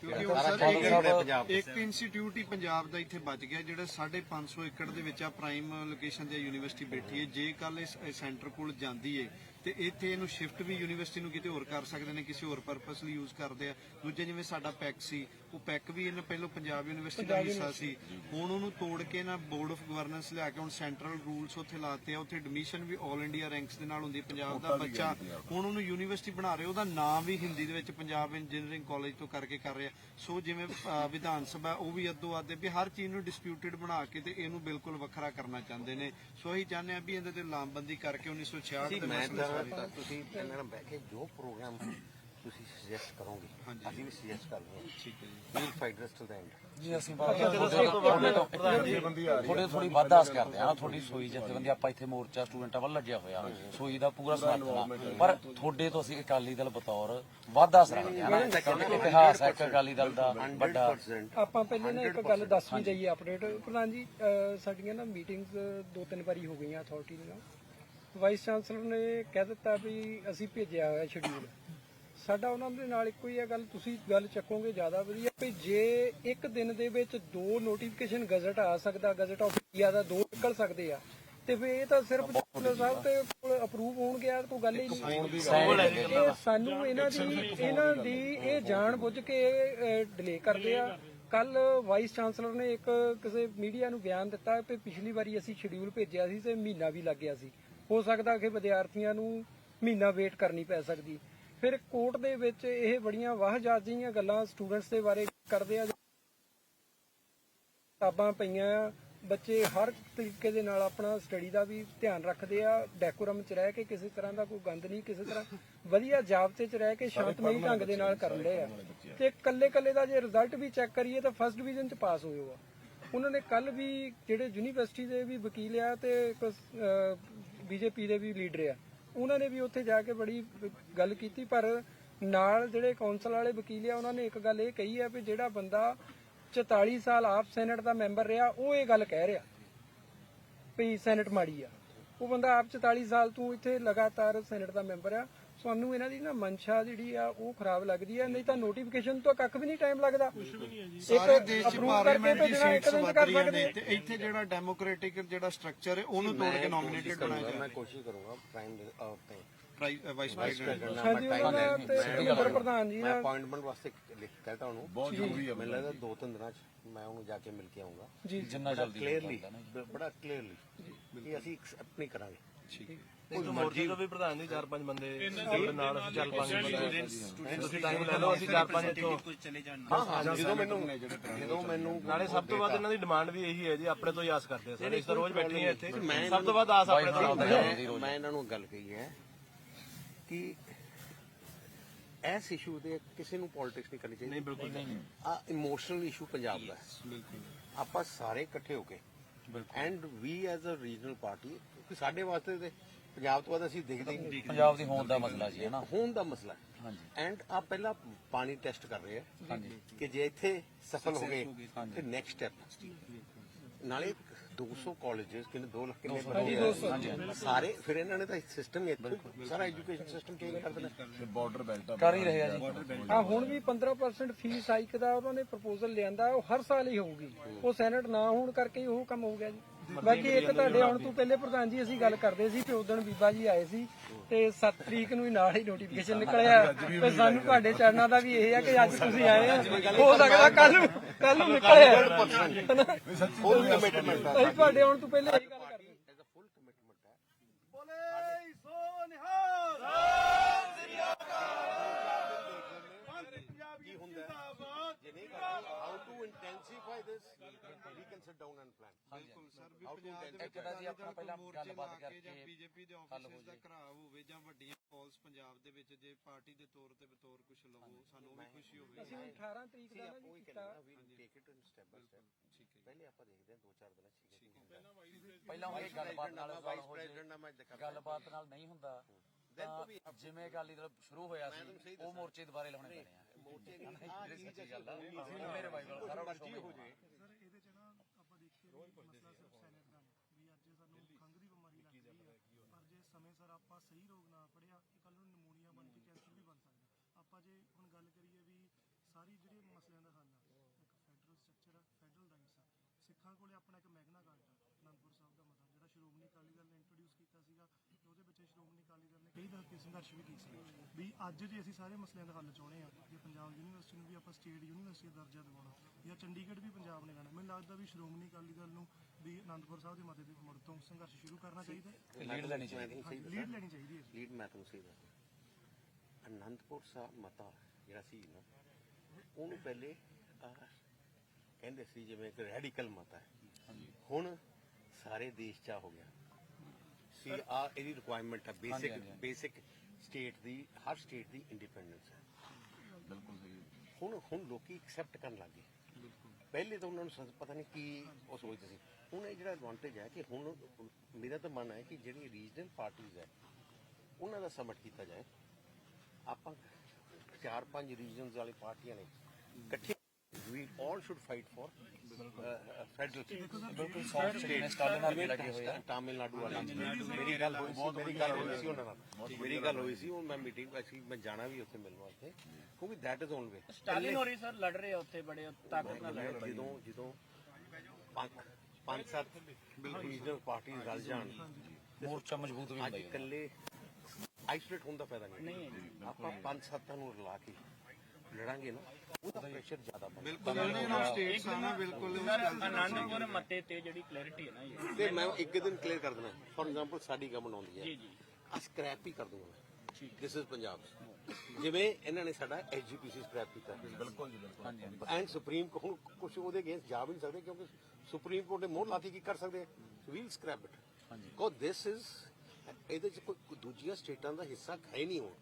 ਕਿਉਂਕਿ ਉਹ ਸਾਰਾ ਇੱਕ ਪੰਜਾਬ ਇੱਕ ਇੰਸਟੀਚਿਊਟ ਹੀ ਪੰਜਾਬ ਦਾ ਇੱਥੇ ਬਚ ਗਿਆ ਜਿਹੜਾ 550 ਏਕੜ ਦੇ ਵਿੱਚ ਆ ਪ੍ਰਾਈਮ ਲੋਕੇਸ਼ਨ ਤੇ ਯੂਨੀਵਰਸਿਟੀ ਬੈਠੀ ਹੈ। ਜੇ ਕੱਲ ਇਸ ਸੈਂਟਰ ਕੋਲ ਜਾਂਦੀ ਏ ਤੇ ਇੱਥੇ ਇਹਨੂੰ ਸ਼ਿਫਟ ਵੀ ਯੂਨੀਵਰਸਿਟੀ ਨੂੰ ਕਿਤੇ ਹੋਰ ਕਰ ਸਕਦੇ ਨੇ ਕਿਸੇ ਹੋਰ ਪਰਪਸ ਲਈ ਯੂਜ਼ ਕਰਦੇ ਆ। ਦੂਜੇ ਜਿਵੇਂ ਸਾਡਾ ਪੈਕ ਸੀ ਉਹ ਪੈਕ ਵੀ ਇਹਨਾਂ ਪਹਿਲਾਂ ਪੰਜਾਬ ਯੂਨੀਵਰਸਿਟੀ ਦਾ ਹਿੱਸਾ ਸੀ। ਹੁਣ ਉਹਨੂੰ ਤੋੜ ਕੇ ਨਾ ਬੋਰਡ ਆਫ ਗਵਰਨੈਂਸ ਲਿਆ ਕੇ ਹੁਣ ਸੈਂਟਰਲ ਰੂਲਸ ਉੱਥੇ ਲਾਤੇ ਆ। ਉੱਥੇ ਐਡਮਿਸ਼ਨ ਵੀ 올 ਇੰਡੀਆ ਰੈਂਕਸ ਦੇ ਨਾਲ ਹੁੰਦੀ। ਪੰਜਾਬ ਦਾ ਬੱਚਾ। ਹੁਣ ਉਹਨੂੰ ਯੂਨੀਵਰਸਿਟੀ ਬਣਾ ਰਹੇ ਉਹਦਾ ਨਾਮ ਵੀ ਹਿੰਦੀ ਦੇ ਵਿੱਚ ਪੰਜਾਬ ਇੰਜੀਨੀਅਰਿੰਗ ਕਾਲਜ ਤੋਂ ਕਰਕੇ ਕਰ ਰਿਹਾ। ਸੋ ਜਿਵੇਂ ਵਿਧਾਨ ਸਭਾ ਉਹ ਵੀ ਅੱਧੋ ਅੱਧ ਵੀ ਹਰ ਚੀਜ਼ ਨੂੰ ਡਿਸਪਿਊਟਡ ਬਣਾ ਕੇ ਤੇ ਇਹਨੂੰ ਬਿਲਕੁਲ ਵੱਖਰਾ ਕਰਨਾ ਚਾਹੁੰਦੇ ਨੇ। ਸੋ ਅਸੀਂ ਚਾਹੁੰਦੇ ਆ ਵੀ ਇਹਦੇ ਤੇ ਲਾਮਬੰਦੀ ਕਰਕੇ 1966 ਦੇ ਮੈਂ ਮਸਲੇ ਸਾਰੇ ਤਾਂ ਤੁਸੀਂ ਇਹਨਾਂ ਨਾਲ ਬਹਿ ਕੇ ਜੋ ਪ੍ਰੋਗਰਾਮ ਤੁਸੀਂ ਸੁਜੈਸਟ ਕਰੋਗੇ ਅਸੀਂ ਵੀ ਸੁਜੈਸਟ ਕਰ ਰਹੇ ਹਾਂ। ਠੀਕ ਹੈ ji. We'll fight rest to the end ji ਅਸੀਂ ਤੁਹਾਡੇ ਤੋਂ ਥੋੜੀ ਥੋੜੀ ਵੱਧ ਆਸ ਕਰਦੇ ਆ ਨਾ ਤੁਹਾਡੀ ਸੋਈ ਜਥੇਬੰਦੀ ਆਪਾਂ ਇੱਥੇ ਮੋਰਚਾ ਸਟੂਡੈਂਟਾਂ ਵੱਲ ਲੱਗਿਆ ਹੋਇਆ। ਸੋਈ ਦਾ ਪੂਰਾ ਸਮਰਥਨ ਆ। ਪਰ ਤੁਹਾਡੇ ਤੋਂ ਅਸੀਂ ਅਕਾਲੀ ਦਲ ਬਤੌਰ ਵੱਧ ਆਸ ਰੱਖਦੇ ਆ ਨਾ। ਕਿਉਂਕਿ ਇਤਿਹਾਸ ਹੈ ਇੱਕ ਅਕਾਲੀ ਦਲ ਦਾ ਵੱਡਾ। 100% ਆਪਾਂ ਪਹਿਲੇ ਨਾ ਇੱਕ ਗੱਲ ਦੱਸ ਵੀ ਦਈਏ ਅਪਡੇਟ ਪ੍ਰਧਾਨ ਜੀ ਅਹ ਸਾਡੀਆਂ ਨਾ ਮੀਟਿੰਗਸ ਦੋ ਤਿੰਨ ਵਾਰੀ ਹੋ ਗਈਆਂ ਅਥਾਰਟੀ ਨਾਲ ਵਾਈਸ ਚਾਂਸਲਰ ਨੇ ਕਹਿ ਦਿੱਤਾ ਵੀ ਅਸੀਂ ਭੇਜਿਆ ਹੋਇਆ ਸ਼ਡਿਊਲ ਸਾਡਾ ਉਹਨਾਂ ਦੇ ਨਾਲ ਇੱਕੋ ਹੀ ਹੈ ਗੱਲ ਤੁਸੀਂ ਗੱਲ ਚੱਕੋਗੇ ਜ਼ਿਆਦਾ ਵਧੀਆ ਵੀ ਜੇ ਇੱਕ ਦਿਨ ਦੇ ਵਿੱਚ ਦੋ ਨੋਟੀਫਿਕੇਸ਼ਨ ਗਜ਼ਟ ਆ ਸਕਦਾ ਗਜ਼ਟ ਆਫ ਇੰਡੀਆ ਦਾ ਦੋ ਨਿਕਲ ਸਕਦੇ ਆ ਤੇ ਫਿਰ ਇਹ ਤਾਂ ਸਿਰਫ ਚਾਂਸਲਰ ਸਾਹਿਬ ਤੇ ਕੋਲ ਅਪਰੂਵ ਹੋਣ ਗਿਆ ਕੋਈ ਗੱਲ ਹੀ ਨਹੀਂ। ਸਾਨੂੰ ਇਹਨਾਂ ਦੀ ਇਹਨਾਂ ਦੀ ਇਹ ਜਾਣ ਬੁੱਝ ਕੇ ਡਿਲੇ ਕਰਦੇ ਆ। ਕੱਲ ਵਾਈਸ ਚਾਂਸਲਰ ਨੇ ਇੱਕ ਕਿਸੇ ਮੀਡੀਆ ਨੂੰ ਬਿਆਨ ਦਿੱਤਾ ਕਿ ਪਿਛਲੀ ਵਾਰੀ ਅਸੀਂ ਸ਼ਡਿਊਲ ਭੇਜਿਆ ਸੀ ਤੇ ਮਹੀਨਾ ਵੀ ਲੱਗ ਗਿਆ ਸੀ। ਹੋ ਸਕਦਾ ਕਿ ਵਿਦਿਆਰਥੀਆਂ ਨੂੰ ਮਹੀਨਾ ਵੇਟ ਕਰਨੀ ਪੈ ਸਕਦੀ। ਫਿਰ ਕੋਰਟ ਦੇ ਵਿੱਚ ਇਹ ਬੜੀਆਂ ਵਾਹਜਾਤ ਜਿਹੀਆਂ ਗੱਲਾਂ ਸਟੂਡੈਂਟਸ ਦੇ ਬਾਰੇ ਕਰਦੇ ਆ। ਕਿਤਾਬਾਂ ਪਈਆਂ ਆ। ਬੱਚੇ ਹਰ ਤਰੀਕੇ ਦੇ ਨਾਲ ਆਪਣਾ ਸਟੱਡੀ ਦਾ ਵੀ ਧਿਆਨ ਰੱਖਦੇ ਆ। ਡੈਕੋਰਮ ਚ ਰਹਿ ਕੇ ਕਿਸੇ ਤਰ੍ਹਾਂ ਦਾ ਕੋਈ ਗੰਦ ਨਹੀਂ ਕਿਸੇ ਤਰ੍ਹਾਂ। ਵਧੀਆ ਜਾਬਤੇ ਚ ਰਹਿ ਕੇ ਸ਼ਾਂਤਮਈ ਢੰਗ ਦੇ ਨਾਲ ਕਰਨ ਦੇ ਆ। ਤੇ ਕੱਲੇ ਕੱਲੇ ਦਾ ਜੇ ਰਿਜ਼ਲਟ ਵੀ ਚੈੱਕ ਕਰੀਏ ਤਾਂ ਫਸਟ ਡਿਵੀਜ਼ਨ ਚ ਪਾਸ ਹੋਏ ਆ। ਉਹਨਾਂ ਨੇ ਕੱਲ ਵੀ ਜਿਹੜੇ ਯੂਨੀਵਰਸਿਟੀ ਦੇ ਵੀ ਵਕੀਲ ਆ ਤੇ ਬੀਜੇਪੀ ਦੇ ਵੀ ਲੀਡਰ ਆ। ਉਹਨਾਂ ਨੇ ਵੀ ਉੱਥੇ ਜਾ ਕੇ ਬੜੀ ਗੱਲ ਕੀਤੀ, ਪਰ ਨਾਲ ਜਿਹੜੇ ਕੌਂਸਲ ਵਾਲੇ ਵਕੀਲ ਆ, ਉਹਨਾਂ ਨੇ ਇੱਕ ਗੱਲ ਇਹ ਕਹੀ ਆ ਵੀ ਜਿਹੜਾ ਬੰਦਾ 44 ਸਾਲ ਆਪ ਸੈਨੇਟ ਦਾ ਮੈਂਬਰ ਰਿਹਾ, ਉਹ ਇਹ ਗੱਲ ਕਹਿ ਰਿਹਾ ਵੀ ਸੈਨੇਟ ਮਾੜੀ ਆ। ਉਹ ਬੰਦਾ ਆਪ 44 ਸਾਲ ਤੋਂ ਇੱਥੇ ਲਗਾਤਾਰ ਸੈਨੇਟ ਦਾ ਮੈਂਬਰ ਆ ਸਾਨੂੰ ਇਹਨਾਂ ਦੀ ਨਾ ਮਨਸ਼ਾ ਜਿਹੜੀ ਆ ਉਹ ਖਰਾਬ ਲੱਗਦੀ ਆ ਨਹੀਂ ਤਾਂ ਨੋਟੀਫਿਕੇਸ਼ਨ ਤੋਂ ਕੱਖ ਵੀ ਨਹੀਂ ਟਾਈਮ ਲੱਗਦਾ। ਸਾਰੇ ਦੇਸ਼ ਚ ਪਾਰਲੀਮੈਂਟ ਦੀ ਸੀਟਸ ਵੱਧ ਨੇ। ਤੇ ਇੱਥੇ ਜਿਹੜਾ ਡੈਮੋਕ੍ਰੈਟਿਕ ਜਿਹੜਾ ਸਟਰਕਚਰ ਹੈ ਉਹਨੂੰ ਤੋੜ ਕੇ ਨੋਮੀਨੇਟਡ ਬਣਾਇਆ ਮੈਂ ਜਾਏ ਕੋਸ਼ਿਸ਼ ਕਰੂੰਗਾ ਪ੍ਰਾਈਮ ਤੇ ਵਾਈਸ ਪ੍ਰੈਜ਼ੀਡੈਂਟ ਹਾਂਜੀ ਉਹਨਾਂ ਦਾ ਤੇ ਨੰਬਰ ਪ੍ਰਧਾਨ ਜੀ ਮੈਂ ਨਾਲ। ਅਪਾਇੰਟਮੈਂਟ ਵਾਸਤੇ ਲਿਖ ਕਹਤਾ ਉਹਨੂੰ। ਬਹੁਤ ਜ਼ਰੂਰੀ ਹੈ ਮੈਨੂੰ ਲੱਗਦਾ ਦੋ ਤਿੰਨ ਦਿਨਾਂ ਚ ਮੈਂ ਉਹਨੂੰ ਜਾ ਕੇ ਮਿਲ ਕੇ ਆਉਂਗਾ ਜੀ। ਜਿੰਨਾ ਜਲਦੀ ਹੋ ਕਲੀਅਰਲੀ ਸਕਦਾ ਨਾ ਬੜਾ ਕਲੀਅਰਲੀ ਕਿ ਅਸੀਂ ਐਕਸੈਪਟ ਨਹੀਂ ਕਰਾਂਗੇ। ਕੋਈ ਮਰਜ਼ੀ ਤੋਂ ਵੀ ਪ੍ਰਧਾਨ ਜੀ ਚਾਰ ਪੰਜ ਬੰਦੇ ਸਾਡੇ ਨਾਲ ਅਸੀਂ ਚੱਲ ਪਾਂਗੇ ਤੁਸੀਂ ਟਾਈਮ ਲੈ ਲਓ ਅਸੀਂ ਚਾਰ ਪੰਜ ਇੱਥੋਂ। ਹਾਂ ਹਾਂ ਜਦੋਂ ਮੈਨੂੰ ਜਦੋਂ ਮੈਨੂੰ ਨਾਲੇ ਸਭ ਤੋਂ ਵੱਧ ਇਹਨਾਂ ਦੀ ਡਿਮਾਂਡ ਵੀ ਇਹੀ ਹੈ ਜੀ ਆਪਣੇ ਤੋਂ ਹੀ ਆਸ ਕਰਦੇ ਆ ਸਾਰੇ। ਇਸ ਤਾਂ ਰੋਜ਼ ਬੈਠੇ ਆ ਇੱਥੇ। ਮੈਂ ਸਭ ਤੋਂ ਵੱਧ ਆਸ ਆਪਣੇ ਤੋਂ ਹੀ ਹੈ। ਮੈਂ ਇਹਨਾਂ ਨੂੰ ਗੱਲ ਕਹੀ ਹੈ ਕਿ ਇਸ ਇਸ਼ੂ ਦੇ ਕਿਸੇ ਨੂੰ ਪੋਲਿਟਿਕਸ ਨਹੀਂ ਕਰਨੀ ਚਾਹੀਦੀ। ਨਹੀਂ ਬਿਲਕੁਲ ਨਹੀਂ। ਆ ਇਮੋਸ਼ਨਲ ਇਸ਼ੂ ਪੰਜਾਬ ਦਾ ਹੈ। ਆਪਾਂ ਸਾਰੇ ਇਕੱਠੇ ਹੋ ਕੇ and we as a regional party ਸਾਡੇ ਵਾਸਤੇ ਤੇ ਪੰਜਾਬ ਤੋਂ ਬਾਅਦ ਅਸੀਂ ਦੇਖਦੇ ਹੀ ਨਹੀਂ ਪੰਜਾਬ ਦੀ ਹੋਂਦ ਦਾ ਮਸਲਾ ਜੀ ਹੈ ਨਾ? ਹੋਣ ਦਾ ਮਸਲਾ ਹੈ। ਹਾਂਜੀ। ਐਂਡ ਆ ਪਹਿਲਾਂ ਪਾਣੀ ਟੈਸਟ ਕਰ ਰਹੇ ਆ ਕਿ ਜੇ ਇੱਥੇ ਸਫਲ ਹੋ ਗਏ ਫਿਰ ਨੈਕਸਟ ਸਟੈਪ ਨਾਲੇ 200 ਕਾਲਜਸ ਕਿੰਨੇ 2 ਲੱਖ ਕਿੰਨੇ ਬਣੇ ਸਾਰੇ ਫਿਰ ਇਹਨਾਂ ਨੇ ਤਾਂ ਸਿਸਟਮ ਇੱਥੇ ਸਾਰਾ ਐਜੂਕੇਸ਼ਨ ਸਿਸਟਮ ਚੇਂਜ ਕਰ ਦੇਣਾ? ਕਰ ਹੀ ਰਹੇ ਆ ਜੀ। ਆ ਹੁਣ ਵੀ 15% ਫੀਸ ਹਾਈਕ ਦਾ ਉਹਨਾਂ ਨੇ ਪ੍ਰਪੋਜ਼ਲ ਲਿਆਂਦਾ ਉਹ ਹਰ ਸਾਲ ਹੀ ਹੋਊਗੀ। ਉਹ ਸੈਨੇਟ ਨਾ ਹੋਣ ਕਰਕੇ ਹੀ ਉਹ ਕੰਮ ਹੋ ਗਿਆ ਜੀ। ਬਾਕੀ ਇੱਕ ਤੁਹਾਡੇ ਆਉਣ ਤੋਂ ਪਹਿਲੇ ਪ੍ਰਧਾਨ ਜੀ ਅਸੀਂ ਗੱਲ ਕਰਦੇ ਸੀ ਕਿ ਉਦੋਂ ਬੀਬਾ ਜੀ ਆਏ ਸੀ ਤੇ 7 ਤਰੀਕ ਨੂੰ ਹੀ ਨਾਲ ਹੀ ਨੋਟੀਫਿਕੇਸ਼ਨ ਨਿਕਲਿਆ। ਤੇ ਸਾਨੂੰ ਤੁਹਾਡੇ ਚਰਨਾਂ ਦਾ ਵੀ ਇਹ ਹੈ ਕਿ ਅੱਜ ਤੁਸੀਂ ਆਏ ਆ। ਹੋ ਸਕਦਾ ਕੱਲ ਨੂੰ ਕੱਲ ਨੂੰ ਨਿਕਲਿਆ। ਕਮਿਟਮੈਂਟ ਅਸੀਂ ਤੁਹਾਡੇ ਆਉਣ ਤੋਂ ਪਹਿਲੇ ਇਹ ਗੱਲ ਕਰਦੇ ਐਜ਼ ਅ ਫੁੱਲ ਕਮਿਟਮੈਂਟ ਹੈ ਬੋਲੇ ਸੋ ਨਿਹਾਲ ਕੀ ਹੁੰਦਾ ਹੈ ਜੇ ਨਹੀਂ ਕਰਦੇ how to intensify this we can sit down and plan ਬਿਲਕੁਲ ਸਰ ਵੀ How to ਪੰਜਾਬ ਦੇ intensify ਇੱਕ ਤਾਂ ਜੀ ਆਪਣਾ ਪਹਿਲਾਂ ਗੱਲਬਾਤ ਲਾ ਕੇ ਜਾਂ ਕਰਕੇ ਬੀਜੇਪੀ ਦੇ ਹੱਲ ਹੋ ਆਫਿਸਿਸ ਦਾ ਜਾਏ। ਘਰਾਵ ਹੋਵੇ ਜਾਂ ਵੱਡੀਆਂ ਕਾਲਸ ਪੰਜਾਬ ਦੇ ਵਿੱਚ ਜੇ ਪਾਰਟੀ ਦੇ ਤੌਰ ਤੇ ਬਤੌਰ ਕੁਝ ਲਵੋ ਸਾਨੂੰ ਵੀ ਖੁਸ਼ੀ ਹੋਵੇ ਅਸੀਂ ਹੁਣ 18 ਤਰੀਕ ਦਾ ਨਾ ਜੀ ਕੋਈ ਕੀਤਾ। ਕਹਿੰਦਾ we take it in step by step ਪਹਿਲੇ ਆਪਾਂ ਦੇਖਦੇ ਹਾਂ ਦੋ ਚਾਰ ਦਿਨਾਂ ਚ ਠੀਕ ਹੈ। ਪਹਿਲਾਂ ਉਹ ਗੱਲਬਾਤ ਨਾਲ ਵਾਈਸ ਗੱਲ ਹੋ ਪ੍ਰੈਜ਼ੀਡੈਂਟ ਜੇ ਨਾਲ ਮੈਂ ਦੇਖਾ ਗੱਲਬਾਤ ਨਾਲ ਨਹੀਂ ਹੁੰਦਾ। ਤਾਂ ਜਿਵੇਂ ਦਲ ਸ਼ੁਰੂ ਹੋਇਆ ਸੀ ਉਹ ਮੋਰਚੇ ਦੁਬਾਰੇ ਲਾਉਣੇ ਪੈਣੇ ਆ। ਮੋਰਚੇ ਗੱਲ ਆ ਮੇਰੇ ਬਾਈਬਲ ਸਾਰਾ ਕੁਝ ਹੋ ਜਾਏ ਸਰ ਇਹਦੇ ਚ ਨਾ ਆਪਾਂ ਦੇਖੀਏ ਮਸਲਾ ਸਿਰਫ ਸੈਨੇਟ ਦਾ ਵੀ ਅੱਜ ਸਾਨੂੰ ਖੰਘ ਦੀ ਬਿਮਾਰੀ ਲੱਗ ਰਹੀ ਹੈ ਪਰ ਜੇ ਸਮੇਂ ਸਿਰ ਆਪਾਂ ਸਹੀ ਰੋਗ ਨਾ ਫੜਿਆ ਇਹ ਕੱਲ ਨੂੰ ਨਮੂਨੀਆ ਬਣ ਕੇ ਕੈਂਸਰ ਵੀ ਬਣ ਸਕਦਾ। ਆਪਾਂ ਜੇ ਹੁਣ ਗੱਲ ਕਰੀਏ ਵੀ ਸਾਰੀ ਜਿਹੜੇ ਮਸਲਿਆਂ ਦਾ ਹੱਲ ਆ ਇੱਕ ਫੈਡਰਲ ਸਟਰਕਚਰ ਆ ਫੈਡਰਲ ਰਾਈਟਸ ਆ ਸਿੱਖਾਂ ਕੋਲੇ ਆਪਣਾ ਇੱਕ ਮੈਗਨਾ ਕਾਰਟਾ ਅਨੰਦਪੁਰ ਸਾਹਿਬ ਦਾ ਮਤਾ ਜਿਹੜਾ ਸ਼੍ਰੋਮਣੀ ਅਕਾਲੀ ਦਲ ਨੇ ਇੰਟਰੋਡਿਊਸ ਕੀਤਾ ਸੀਗਾ ਤੇ ਉਹਦੇ ਵਿੱਚ ਸ਼੍ਰੋਮਣੀ ਦੇ ਸੰਘਰਸ਼ ਵੀ ਕੀਤੇ ਵੀ ਅੱਜ ਜੇ ਅਸੀਂ ਸਾਰੇ ਮਸਲਿਆਂ ਦਾ ਹੱਲ ਚਾਹੁੰਦੇ ਆ ਜੇ ਪੰਜਾਬ ਯੂਨੀਵਰਸਿਟੀ ਨੂੰ ਵੀ ਆਪਾਂ ਸਟੇਟ ਯੂਨੀਵਰਸਿਟੀ ਦਾ ਦਰਜਾ ਦਿਵਾਉਣਾ ਜਾਂ ਚੰਡੀਗੜ੍ਹ ਵੀ ਪੰਜਾਬ ਨੇ ਲੈਣਾ ਮੈਨੂੰ ਲੱਗਦਾ ਵੀ ਸ਼੍ਰੋਮਣੀ ਅਕਾਲੀ ਦਲ ਨੂੰ ਵੀ ਅਨੰਦਪੁਰ ਸਾਹਿਬ ਦੇ ਮਤੇ ਦੇ ਮੁੜ ਤੋਂ ਸੰਘਰਸ਼ ਸ਼ੁਰੂ ਕਰਨਾ ਚਾਹੀਦਾ ਹੈ। ਲੀਡ ਲੈਣੀ ਚਾਹੀਦੀ। ਲੀਡ ਲੈਣੀ ਚਾਹੀਦੀ ਹੈ ਲੀਡ ਮੈਂ ਤੁਹਾਨੂੰ ਸਹੀ ਦੱਸਾਂ। ਅਨੰਦਪੁਰ ਸਾਹਿਬ ਮਤਾ ਜਿਹੜਾ ਸੀ ਨਾ ਉਹਨੂੰ ਪਹਿਲੇ ਆਹ, ਕਹਿੰਦੇ ਸੀ ਜਿਵੇਂ ਇੱਕ ਰੈਡੀਕਲ ਮਤਾ ਹੈ। ਹੁਣ ਸਾਰੇ ਦੇਸ਼ ਚ ਹੋ ਗਿਆ। ਸੀ ਆ ਇਹਦੀ ਰਿਕੁਆਇਰਮੈਂਟ ਹੈ ਬੇਸਿਕ ਬੇਸਿਕ ਸਟੇਟ ਦੀ ਹਰ ਸਟੇਟ ਦੀ ਇੰਡੀਪੈਂਡੈਂਸ ਹੈ। ਬਿਲਕੁਲ ਸਹੀ ਹੁਣ ਹੁਣ ਲੋਕੀ ਐਕਸੈਪਟ ਕਰਨ ਲੱਗੇ ਪਹਿਲੇ ਤਾਂ ਉਹਨਾਂ ਨੂੰ ਪਤਾ ਨਹੀਂ ਕੀ ਉਹ ਸੋਚਦੇ ਸੀ। ਹੁਣ ਇਹ ਜਿਹੜਾ ਐਡਵਾਂਟੇਜ ਹੈ ਕਿ ਹੁਣ ਮੇਰਾ ਤਾਂ ਮਨ ਹੈ ਕਿ ਜਿਹੜੀ ਰੀਜਨਲ ਪਾਰਟੀਆਂ ਹੈ ਉਹਨਾਂ ਦਾ ਸਮਟ ਕੀਤਾ ਜਾਏ। ਆਪਾਂ ਚਾਰ ਪੰਜ ਰੀਜਨਸ ਵਾਲੀ ਪਾਰਟੀਆਂ ਨੇ ਇਕੱਠੇ we all should fight for federal ਬਿਲਕੁਲ ਸੌਫਟ ਸਟੇਟ ਨੇ ਸਟਾਲਿਨ ਨਾਲ ਵੀ ਲੱਗੇ ਹੋਏ ਆ ਤਾਮਿਲਨਾਡੂ ਵਾਲਾ ਮੇਰੀ ਗੱਲ ਹੋਈ ਸੀ ਮੇਰੀ ਗੱਲ ਹੋਈ ਸੀ ਉਹਨਾਂ ਨਾਲ ਮੇਰੀ ਗੱਲ ਹੋਈ ਸੀ ਉਹ ਮੈਂ ਮੀਟਿੰਗ ਐਕਚੁਅਲੀ ਮੈਂ ਜਾਣਾ ਵੀ ਉੱਥੇ ਮਿਲਣ ਵਾਸਤੇ ਕਿਉਂਕਿ ਦੈਟ ਇਜ਼ ਓਨਲੀ ਸਟਾਲਿਨ ਹੋਰੀ ਸਰ ਲੜ ਰਹੇ ਆ ਉੱਥੇ ਬੜੇ ਤਾਕਤ ਨਾਲ ਲੜ ਰਹੇ ਜਦੋਂ ਜਦੋਂ ਪੰਜ ਪੰਜ ਸੱਤ ਰੀਜਨਲ ਪਾਰਟੀਆਂ ਰਲ ਜਾਣ ਮੋਰਚਾ ਮਜ਼ਬੂਤ ਵੀ ਹੁੰਦਾ ਹੀ ਹੈ ਇਕੱਲੇ ਆਈਸੋਲੇਟ ਹੋਣ ਦਾ ਫਾਇਦਾ ਨਹੀਂ ਆਪਾਂ ਪੰਜ ਸੱਤਾਂ ਨੂੰ ਰਲਾ ਕੇ ਲੜਾਂਗੇ ਨਾ ਉਹਦਾ ਪ੍ਰੈਸ਼ਰ ਜ਼ਿਆਦਾ ਬਣਦਾ ਸਰ ਆਨੰਦਪੁਰ ਮਤੇ ਤੇ ਜਿਹੜੀ ਕਲੈਰਿਟੀ ਹੈ ਨਾ ਇਹ। ਤੇ ਮੈਂ ਇੱਕ ਦਿਨ ਕਲੀਅਰ ਕਰ ਦੇਣਾ ਫੋਰ ਐਗਜ਼ਾਮਪਲ ਸਾਡੀ ਗਵਰਨਮੈਂਟ ਆਉਂਦੀ ਹੈ। ਜੀ ਜੀ। ਆ ਸਕ੍ਰੈਪ ਹੀ ਕਰ ਦੂੰਗਾ ਮੈਂ। This is Punjab. ਜਿਵੇਂ ਇਹਨਾਂ ਨੇ ਸਾਡਾ ਐਸਜੀਪੀਸੀ ਸਕ੍ਰੈਪ ਕੀਤਾ। ਬਿਲਕੁਲ ਜੀ ਬਿਲਕੁਲ। ਐਂਡ ਸੁਪਰੀਮ ਕੋਰਟ ਹੁਣ ਕੁਝ ਉਹਦੇ ਅਗੇਂਸਟ ਜਾ ਵੀ ਨਹੀਂ ਸਕਦੇ ਕਿਉਂਕਿ ਸੁਪਰੀਮ ਕੋਰਟ ਨੇ ਮੋਹਰ ਲਾਤੀ ਕੀ ਕਰ ਸਕਦੇ ਵੀਲ ਸਕ੍ਰੈਪ ਇਟ ਹਾਂਜੀ। ਕੋ ਦਿਸ ਇਜ਼ ਇਹਦੇ ਚ ਕੋਈ ਦੂਜੀਆਂ ਸਟੇਟਾਂ ਦਾ ਹਿੱਸਾ ਹੈ ਨਹੀਂ ਹੁਣ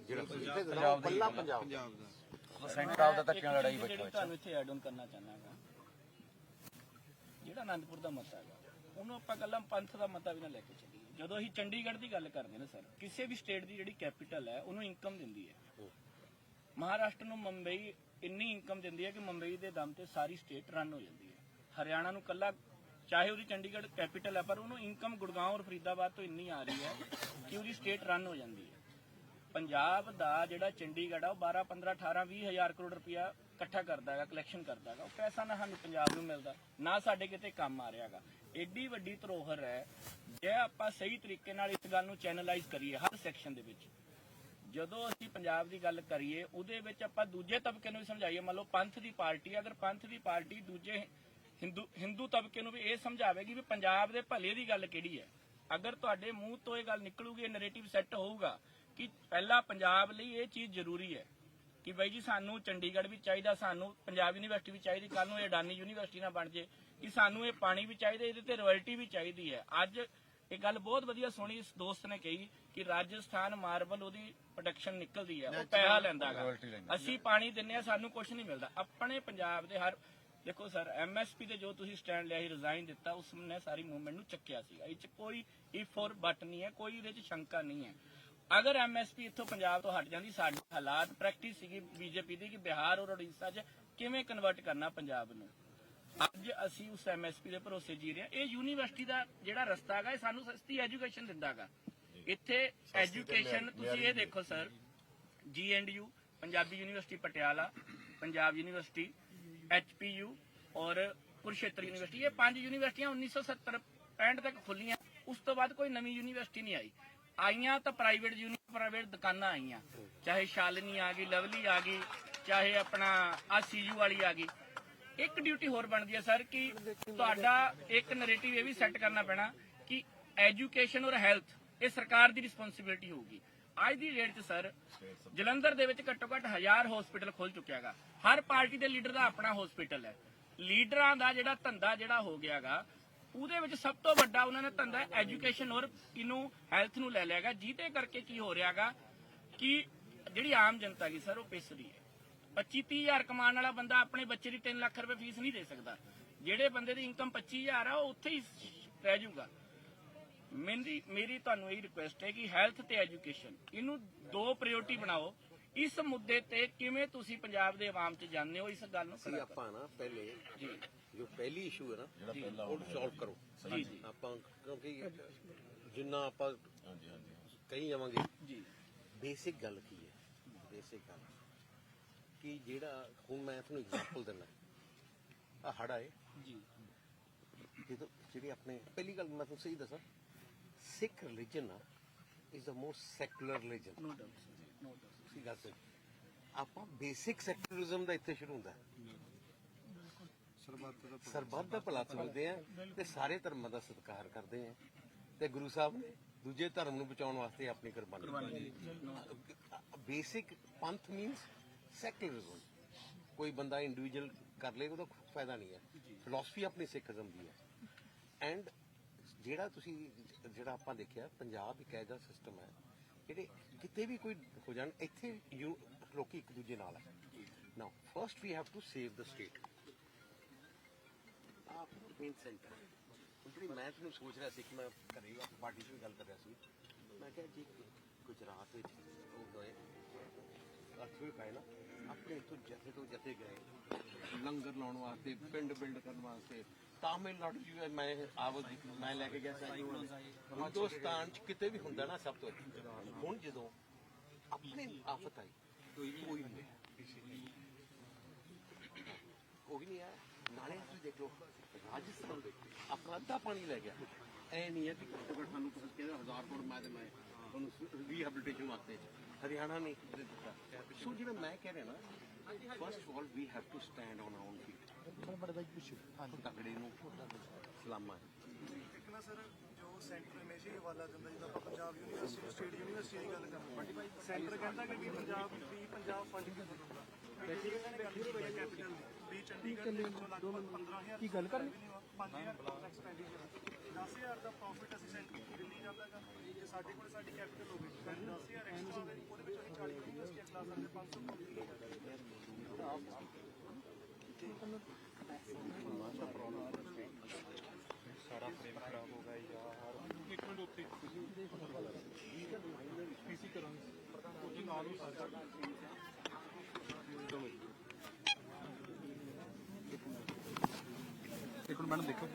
ਜਿਹੜਾ ਪੰਜਾਬ ਪੱਲਾ ਪੰਜਾਬ ਦਾ। ਸੈਂਟਰ ਆਫ ਦਾ ਧੱਕਿਆਂ ਲੜਾਈ ਬੈਠਾ ਤੁਹਾਨੂੰ ਇੱਥੇ ਐਡ ਆਨ ਕਰਨਾ ਚਾਹਨਾਗਾ ਜਿਹੜਾ ਆਨੰਦਪੁਰ ਦਾ ਮਤਾ ਹੈਗਾ ਉਹਨੂੰ ਆਪਾਂ ਗੱਲਾਂ ਪੰਥ ਦਾ ਮਤਾ ਵੀ ਨਾ ਲੈ ਕੇ ਚੱਲੀਏ। ਜਦੋਂ ਅਸੀਂ ਚੰਡੀਗੜ੍ਹ ਦੀ ਗੱਲ ਕਰਦੇ ਨੇ ਸਰ ਕਿਸੇ ਵੀ ਸਟੇਟ ਦੀ ਜਿਹੜੀ ਕੈਪੀਟਲ ਹੈ ਉਹਨੂੰ ਇਨਕਮ ਦਿੰਦੀ ਹੈ। ਮਹਾਰਾਸ਼ਟਰ ਨੂੰ ਮੁੰਬਈ ਇੰਨੀ ਇਨਕਮ ਦਿੰਦੀ ਹੈ ਕਿ ਮੁੰਬਈ ਦੇ ਦਮ ਤੇ ਸਾਰੀ ਸਟੇਟ ਰਨ ਹੋ ਜਾਂਦੀ ਹੈ। ਹਰਿਆਣਾ ਨੂੰ ਕੱਲਾ ਚਾਹੇ ਉਹਦੀ ਚੰਡੀਗੜ੍ਹ ਕੈਪੀਟਲ ਹੈ ਪਰ ਉਹਨੂੰ ਇਨਕਮ ਗੁੜਗਾਉਂ ਔਰ ਫਰੀਦਾਬਾਦ ਤੋਂ ਇੰਨੀ ਆ ਰਹੀ ਹੈ ਕਿ ਉਹਦੀ ਸਟੇਟ ਰਨ ਹੋ ਜਾਂਦੀ ਹੈ। ਪੰਜਾਬ ਦਾ ਜਿਹੜਾ ਚੰਡੀਗੜ੍ਹ ਆ, ਉਹ 12 15 18 20 ਹਜ਼ਾਰ ਕਰੋੜ ਰੁਪਇਆ ਇਕੱਠਾ ਕਰਦਾ ਹੈਗਾ ਕਲੈਕਸ਼ਨ ਕਰਦਾ ਹੈਗਾ। ਉਹ ਪੈਸਾ ਨਾ ਸਾਨੂੰ ਪੰਜਾਬ ਨੂੰ ਮਿਲਦਾ, ਨਾ ਸਾਡੇ ਕਿਤੇ ਕੰਮ ਆ ਰਿਹਾਗਾ ਏਡੀ ਵੱਡੀ ਧਰੋਹਰ ਹੈ, ਜੇ ਆਪਾਂ ਸਹੀ ਤਰੀਕੇ ਨਾਲ ਇਸ ਗੱਲ ਨੂੰ ਚੈਨਲਾਈਜ਼ ਕਰੀਏ, ਹਰ ਸੈਕਸ਼ਨ ਦੇ ਵਿੱਚ, ਜਦੋਂ ਅਸੀਂ ਪੰਜਾਬ ਦੀ ਗੱਲ ਕਰੀਏ, ਉਹਦੇ ਵਿੱਚ ਆਪਾਂ ਦੂਜੇ ਤਬਕੇ ਨੂੰ ਵੀ ਸਮਝਾਈਏ। ਮੰਨ ਲਓ, ਪੰਥ ਦੀ ਪਾਰਟੀ ਅਗਰ ਪੰਥ ਦੀ ਪਾਰਟੀ ਦੂਜੇ ਹਿੰਦੂ ਹਿੰਦੂ ਤਬਕੇ ਨੂੰ ਵੀ ਇਹ ਸਮਝਾਵੇਗੀ ਵੀ ਪੰਜਾਬ ਦੇ ਭਲੇ ਦੀ ਗੱਲ ਕਿਹੜੀ ਹੈ। ਅਗਰ ਤੁਹਾਡੇ ਮੂੰਹ ਤੋਂ ਇਹ ਗੱਲ ਨਿਕਲੂਗੀ, ਇਹ ਨੈਰੇਟਿਵ ਸੈੱਟ ਹੋਊਗਾ ਕਿ ਪਹਿਲਾਂ ਪੰਜਾਬ ਲਈ ਇਹ ਚੀਜ਼ ਜ਼ਰੂਰੀ ਹੈ ਕਿ ਬਾਈ ਜੀ ਸਾਨੂੰ ਚੰਡੀਗੜ੍ਹ ਵੀ ਚਾਹੀਦਾ ਸਾਨੂੰ ਪੰਜਾਬ ਯੂਨੀਵਰਸਿਟੀ ਵੀ ਚਾਹੀਦੀ ਕੱਲ ਨੂੰ ਇਹ ਅਡਾਨੀ ਯੂਨੀਵਰਸਿਟੀ ਨਾ ਬਣ ਜੇ ਕਿ ਸਾਨੂੰ ਇਹ ਪਾਣੀ ਵੀ ਚਾਹੀਦਾ ਇਹਦੇ ਤੇ ਰਾਇਲਟੀ ਵੀ ਚਾਹੀਦੀ ਹੈ। ਅੱਜ ਇਹ ਗੱਲ ਬਹੁਤ ਵਧੀਆ ਸੁਣੀ ਇਸ ਦੋਸਤ ਨੇ ਕਹੀ ਕਿ ਰਾਜਸਥਾਨ ਮਾਰਬਲ ਉਹਦੀ ਪ੍ਰੋਡਕਸ਼ਨ ਨਿਕਲਦੀ ਹੈ ਉਹ ਪੈਸਾ ਲੈਂਦਾਗਾ ਅਸੀਂ ਪਾਣੀ ਦਿੰਨੇ ਆ ਸਾਨੂੰ ਕੁਝ ਨਹੀਂ ਮਿਲਦਾ। ਆਪਣੇ ਪੰਜਾਬ ਦੇ ਹਰ ਦੇਖੋ ਸਰ ਐਮਐਸਪੀ ਤੇ ਜੋ ਤੁਸੀਂ ਸਟੈਂਡ ਲਿਆ ਸੀ ਰਿਜ਼ਾਈਨ ਦਿੱਤਾ ਉਸ ਨੇ ਸਾਰੀ ਮੂਵਮੈਂਟ ਨੂੰ ਚੱਕਿਆ ਸੀਗਾ। ਇਹ ਚ ਕੋਈ ਇਫ ਔਰ ਬਟ ਨਹੀਂ ਹੈ ਕੋਈ ਇਹਦੇ ਚ ਸ਼ੰਕਾ ਨਹੀਂ ਹੈ। ਅਗਰ ਐਮਐਸਪੀ ਇੱਥੋਂ ਪੰਜਾਬ ਤੋਂ ਹਟ ਜਾਂਦੀ ਸਾਡੇ ਹਾਲਾਤ ਪ੍ਰੈਕਟਿਸ ਸੀਗੀ ਬੀਜੇਪੀ ਦੀ ਕਿ ਬਿਹਾਰ ਔਰ ਉੜੀਸਾ 'ਚ ਕਿਵੇਂ ਕਨਵਰਟ ਕਰਨਾ ਪੰਜਾਬ ਨੂੰ? ਅੱਜ ਅਸੀਂ ਉਸ ਐਮਐਸਪੀ ਦੇ ਭਰੋਸੇ ਜੀ ਰਹੇ ਹਾਂ। ਇਹ ਯੂਨੀਵਰਸਿਟੀ ਦਾ ਜਿਹੜਾ ਰਸਤਾ ਹੈਗਾ ਇਹ ਸਾਨੂੰ ਸਸਤੀ ਐਜੂਕੇਸ਼ਨ ਦਿੰਦਾਗਾ। ਇੱਥੇ ਐਜੂਕੇਸ਼ਨ ਤੁਸੀਂ ਇਹ ਦੇਖੋ sir GNDU Punjabi university Patiala Punjab university HPU ਔਰ ਕੁਰਸ਼ੇਤਰ ਯੂਨੀਵਰਸਿਟੀ। ਇਹ ਪੰਜ ਯੂਨੀਵਰਸਿਟੀਆਂ 1970 65 ਤੱਕ ਖੁੱਲੀਆਂ ਉਸ ਤੋਂ ਬਾਅਦ ਕੋਈ ਨਵੀਂ ਯੂਨੀਵਰਸਿਟੀ ਨਹੀਂ ਆਈ। ਆਈਆਂ ਤਾਂ ਪ੍ਰਾਈਵੇਟ ਯੂਨੀ ਪ੍ਰਾਈਵੇਟ ਦੁਕਾਨਾਂ ਆਈਆਂ। ਚਾਹੇ ਸ਼ਾਲਨੀ ਆ ਗਈ, ਲਵਲੀ ਆ ਗਈ, ਚਾਹੇ ਆਪਣਾ ਆ ਸੀਯੂ ਵਾਲੀ ਆ ਗਈ। ਇੱਕ ਡਿਊਟੀ ਹੋਰ ਬਣਦੀ ਹੈ ਸਰ ਕਿ ਤੁਹਾਡਾ ਇੱਕ ਨੈਰੇਟਿਵ ਇਹ ਵੀ ਸੈੱਟ ਕਰਨਾ ਪੈਣਾ ਕਿ ਐਜੂਕੇਸ਼ਨ ਔਰ ਹੈਲਥ ਇਹ ਸਰਕਾਰ ਦੀ ਰਿਸਪੌਂਸਿਬਿਲਟੀ ਹੋਊਗੀ। ਅੱਜ ਦੀ ਡੇਟ 'ਚ ਸਰ, ਜਲੰਧਰ ਦੇ ਵਿੱਚ ਘੱਟੋ ਘੱਟ 1000 ਹਸਪੀਟਲ ਖੁੱਲ ਚੁੱਕਿਆਗਾ ਹਰ ਪਾਰਟੀ ਦੇ ਲੀਡਰ ਦਾ ਆਪਣਾ ਹਸਪੀਟਲ ਹੈ। ਲੀਡਰਾਂ ਦਾ ਜਿਹੜਾ ਧੰਦਾ ਜਿਹੜਾ ਹੋ ਗਿਆਗਾ ਉਹਦੇ ਵਿੱਚ ਸਭ ਤੋਂ ਵੱਡਾ ਉਹਨਾਂ ਨੇ ਧੰਦਾ ਐਜੂਕੇਸ਼ਨ ਔਰ ਇਹਨੂੰ ਹੈਲਥ ਨੂੰ ਲੈ ਲਿਆਗਾ। ਜਿਹਦੇ ਕਰਕੇ ਕੀ ਹੋ ਰਿਹਾਗਾ ਕਿ ਜਿਹੜੀ ਆਮ ਜਨਤਾ ਕੀ ਸਰ, ਉਹ ਪਿਸ ਰਹੀ ਹੈ 25 ਹਜ਼ਾਰ ਕਮਾਉਣ ਵਾਲਾ ਬੰਦਾ ਆਪਣੇ ਬੱਚੇ ਦੀ 3 ਲੱਖ ਰੁਪਏ ਫੀਸ ਨਹੀਂ ਦੇ ਸਕਦਾ। ਜਿਹੜੇ ਬੰਦੇ ਦੀ ਇਨਕਮ 25000 ਆ, ਉਹ ਉੱਥੇ ਹੀ ਰਹਿ ਜਾਊਗਾ। ਮੇਰੀ ਮੇਰੀ ਤੁਹਾਨੂੰ ਇਹ ਰਿਕੁਐਸਟ ਹੈ ਕਿ ਹੈਲਥ ਤੇ ਐਜੂਕੇਸ਼ਨ ਇਹਨੂੰ ਦੋ ਪ੍ਰਾਇੋਰਟੀ ਬਣਾਓ। ਇਸ ਮੁੱਦੇ ਤੇ ਕਿਵੇਂ ਤੁਸੀਂ ਪੰਜਾਬ ਦੇ ਆਵਾਮ 'ਚ ਜਾਂਦੇ ਹੋ ਇਸ ਗੱਲ ਨੂੰ ਸੀ ਖੜਾ ਕਰੋ। ਆਪਾਂ ਨਾ ਪਹਿਲੇ ਜੀ। ਜੋ ਪਹਿਲੀ ਇਸ਼ੂ ਹੈ ਨਾ ਉਹ ਸੋਲਵ ਕਰੋ। ਜੀ। ਜੀ ਆਪਾਂ ਕਿਉਂਕਿ ਜਿੰਨਾ ਆਪਾਂ ਕਹੀ ਜਾਵਾਂਗੇ। ਜੀ। ਬੇਸਿਕ ਗੱਲ ਕੀ ਹੈ? ਬੇਸਿਕ ਗੱਲ। ਕਿ ਜਿਹੜਾ ਹੁਣ ਮੈਂ ਤੁਹਾਨੂੰ ਐਗਜ਼ਾਮਪਲ ਦਿੰਦਾ। ਆ ਹੜਾ ਹੈ ਜੀ। ਜਦੋਂ ਜਿਹੜੀ ਆਪਣੇ ਪਹਿਲੀ ਗੱਲ ਮੈਂ ਤੁਹਾਨੂੰ ਸਹੀ ਦੱਸਾਂ। ਸਿੱਖ ਰਿਲੀਜਨ ਆ is the most secular religion no doubt no doubt ਤੁਸੀਂ ਗੱਲ ਸਹੀ ਆਪਾਂ ਬੇਸਿਕ ਸੈਕੂਲਰਿਜ਼ਮ ਦਾ ਇੱਥੇ ਸ਼ੁਰੂ ਹੁੰਦਾ ਸਰਬੱਤ ਦਾ ਭਲਾ ਸਮਝਦੇ ਆ ਤੇ ਸਾਰੇ ਧਰਮਾਂ ਦਾ ਸਤਿਕਾਰ ਕਰਦੇ ਆ ਤੇ ਗੁਰੂ ਸਾਹਿਬ ਨੇ ਦੂਜੇ ਧਰਮ ਨੂੰ ਬਚਾਉਣ ਵਾਸਤੇ ਆਪਣੀ ਕੁਰਬਾਨੀ ਬੇਸਿਕ ਪੰਥ ਮੀਨਸ ਸੈਕੂਲਰਿਜ਼ਮ ਕੋਈ ਬੰਦਾ ਇੰਡੀਵਿਜੂਅਲ ਕਰ ਲੇ ਉਹਦਾ ਫਾਇਦਾ ਨਹੀਂ ਹੈ। ਫਿਲਾਸਫੀ ਆਪਣੀ ਸਿੱਖੀਜ਼ਮ ਦੀ ਹੈ। ਐਂਡ ਜਿਹੜਾ ਤੁਸੀਂ ਜਿਹੜਾ ਆਪਾਂ ਦੇਖਿਆ ਪੰਜਾਬ ਇੱਕ ਐਜਾ ਸਿਸਟਮ ਹੈ। ਜਿਹੜੇ ਕਿਤੇ ਵੀ ਕੋਈ ਹੋ ਜਾਣ, ਇੱਥੇ ਯੂ- ਲੋਕੀ ਇੱਕ ਦੂਜੇ ਨਾਲ ਹੈ now first we have to save the state ਆਪ ਮੇਨ ਸੈਂਟਰ ਜਿਹੜੀ ਮੈਂ ਤੁਹਾਨੂੰ ਸੋਚ ਰਿਹਾ ਸੀ ਕਿ ਮੈਂ ਘਰੇ ਆ ਪਾਰਟੀ 'ਚ ਵੀ ਗੱਲ ਕਰ ਰਿਹਾ ਸੀ। ਮੈਂ ਕਿਹਾ ਜੀ ਗੁਜਰਾਤ ਵਿੱਚ ਉਹ ਹੋਏ ਅਰਥਵੇ ਪਏ ਨਾ, ਆਪਣੇ ਤੋਂ ਜਥੇ ਤੋਂ ਜਥੇ ਗਏ, ਲੰਗਰ ਲਾਉਣ ਵਾਸਤੇ ਪਿੰਡ ਬਿਲਡ ਕਰਨ ਵਾਸਤੇ ਤਾਮਿਲਨਾਡੂ ਜੀ ਮੈਂ ਆਵਦ ਮੈਂ ਲੈ ਕੇ ਗਿਆ ਸੀ। ਹਿੰਦੁਸਤਾਨ ਚ ਕਿਤੇ ਵੀ ਹੁੰਦਾ ਨਾ ਸਭ ਤੋਂ ਹੁਣ ਜਦੋਂ ਆਪਣੇ ਆਫਤ ਆਈ, ਕੋਈ ਨਹੀਂ ਕੋਈ ਨਹੀਂ ਆਇਆ। ਨਾਲੇ ਤੁਸੀਂ ਦੇਖ ਲਓ, ਰਾਜਸਥਾਨ ਦੇ ਆਪਣਾ ਅੱਧਾ ਪਾਣੀ ਲੈ ਗਿਆ। ਐ ਨਹੀਂ ਹੈ ਕਿ ਘੱਟੋ ਘੱਟ ਸਾਨੂੰ ਤੁਸੀਂ ਕਹਿੰਦੇ ਹਜ਼ਾਰ ਕਰੋੜ ਮੈਂ ਤੇ ਮੈਂ ਤੁਹਾਨੂੰ ਰੀਹੈਬਿਲਿਟੇਸ਼ਨ ਵਾਸਤੇ ਹਰਿਆਣਾ ਨੇ ਦਿੱਤਾ। ਸੋ ਜਿਹੜਾ ਮੈਂ ਕਹਿ ਰਿਹਾ ਨਾ first of all we have to stand on our feet ਬੜਾ ਬੜਾ ਪੁੱਛੋ ਤਕੜੇ ਨੂੰ ਸਲਾਮਾਂ ਇੱਕ ਨਾ ਸਰ ਜੋ ਸੈਂਟਰ ਹਮੇਸ਼ਾ ਹੀ ਹਵਾਲਾ ਦਿੰਦਾ ਜਿੱਦਾਂ ਆਪਾਂ ਪੰਜਾਬ ਯੂਨੀਵਰਸਿਟੀ ਸਟੇਟ ਯੂਨੀਵਰਸਿਟੀ ਦੀ ਗੱਲ ਕਰਦੇ ਸੈਂਟਰ ਕਹਿੰਦਾ ਕਿ ਵੀ ਪੰਜਾਬ ਵੀ ਪੰਜਾਬ ਫੰਡ ਕਿੱਥੋਂ ਦਊਗਾ ਬੈਠੀ ਬੈਠੀ ਹੋਈ ਹੈ ਕੈਪੀਟਲ ਵੀ ਚੰਡੀਗੜ੍ਹ ਦੇ ਵਿੱਚੋਂ ਲਗਭਗ 15000 ਕੀ ਗੱਲ ਕਰਨੀ 5000 ਕਰੋੜ ਐਕਸਪੈਂਡੀਚਰ 10000 ਦਾ ਪ੍ਰੋਫਿਟ ਅਸੀਂ ਸੈਂਟਰ ਨੂੰ ਦਿੱਲੀ ਜਾਂਦਾਗਾ ਜੇ ਸਾਡੇ ਕੋਲ ਸਾਡੀ ਕੈਪੀਟਲ ਹੋਵੇ 10000 ਐਕਸਟਰਾ ਉਹਦੇ ਵਿੱਚ ਅਸੀਂ 40 ਯੂਨੀਵਰਸਿਟੀਆਂ ਖਿਲਾ ਸਕਦੇ 500 ਕੰਪਨੀ ਸਾਰਾ ਫਰੇਮ ਖਰਾਬ ਹੋ ਗਿਆ ਯਾਰ ਇੱਕ ਮਿੰਟ ਉੱਤੇ ਪੀਸੀ ਕਰਾਂਗੇ ਉਹ ਨਾਲ ਹੀ ਸਾਡਾ ਇੱਕ ਮਿੰਟ ਮੈਡਮ ਦੇਖੋ